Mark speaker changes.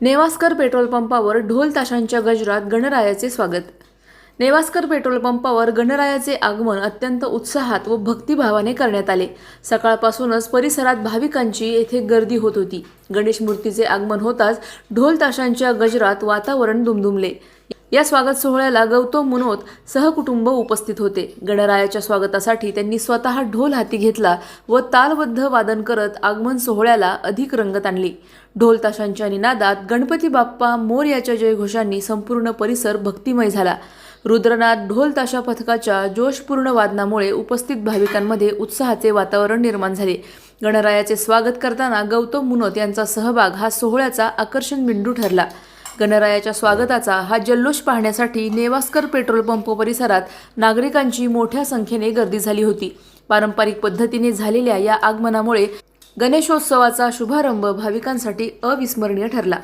Speaker 1: नेवास्कर petrol पंपावर ढोल ताशांच्या गजरात गणरायाचे स्वागत. नेवास्कर पेट्रोल पंपावर गणरायाचे आगमन अत्यंत उत्साहात व भक्तिभावाने करण्यात आले. सकाळपासूनच परिसरात भाविकांची येथे गर्दी होत होती. गणेश मूर्तीचे आगमन होताच ढोल ताशांच्या गजरात वातावरण दुमदुमले. या स्वागत सोहळ्याला गौतम मुनोत सहकुटुंब उपस्थित होते. गणरायाच्या स्वागतासाठी त्यांनी स्वतः ढोल हाती घेतला व तालबद्ध वादन करत आगमन सोहळ्याला अधिक रंगत आणली. ढोल ताशांच्या निनादात गणपती बाप्पा मोर याच्या जयघोषांनी संपूर्ण परिसर भक्तिमय झाला. रुद्रनाथ ढोल ताशा पथकाच्या जोशपूर्ण वादनामुळे उपस्थित भाविकांमध्ये उत्साहाचे वातावरण निर्माण झाले. गणरायाचे स्वागत करताना गौतम मुनोत यांचा सहभाग हा सोहळ्याचा आकर्षण बिंदू ठरला. गणरायाच्या स्वागताचा हा जल्लोष पाहण्यासाठी नेवास्कर पेट्रोल पंप परिसरात नागरिकांची मोठ्या संख्येने गर्दी झाली होती. पारंपरिक पद्धतीने झालेल्या या आगमनामुळे गणेशोत्सवाचा शुभारंभ भाविकांसाठी अविस्मरणीय ठरला.